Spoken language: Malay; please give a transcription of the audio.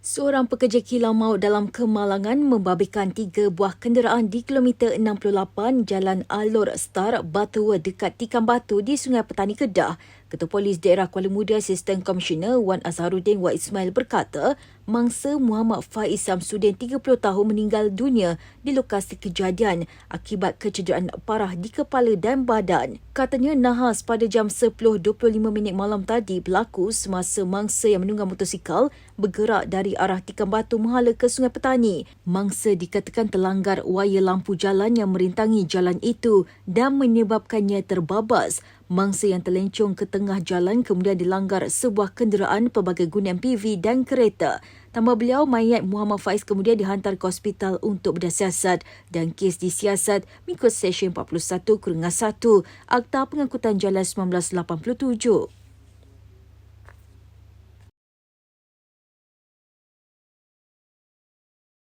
Seorang pekerja kilau maut dalam kemalangan membabitkan tiga buah kenderaan di kilometer 68 Jalan Alor Star, Batua dekat Tikam Batu di Sungai Petani Kedah. Ketua Polis Daerah Kuala Muda Asisten Komisioner Wan Azharuddin Wa Ismail berkata, mangsa Muhammad Faiz Samsudin 30 tahun meninggal dunia di lokasi kejadian akibat kecederaan parah di kepala dan badan. Katanya nahas pada jam 10.25 minit malam tadi berlaku semasa mangsa yang menunggang motosikal bergerak dari arah Tikam Batu menghala ke Sungai Petani. Mangsa dikatakan terlanggar wayar lampu jalan yang merintangi jalan itu dan menyebabkannya terbabas. Mangsa yang terlencong ke tengah jalan kemudian dilanggar sebuah kenderaan pelbagai guna MPV dan kereta. Tambah beliau, mayat Muhammad Faiz kemudian dihantar ke hospital untuk berdasiasat dan kes disiasat mengikut Seksyen 41 Kurungan 1 Akta Pengangkutan Jalan 1987.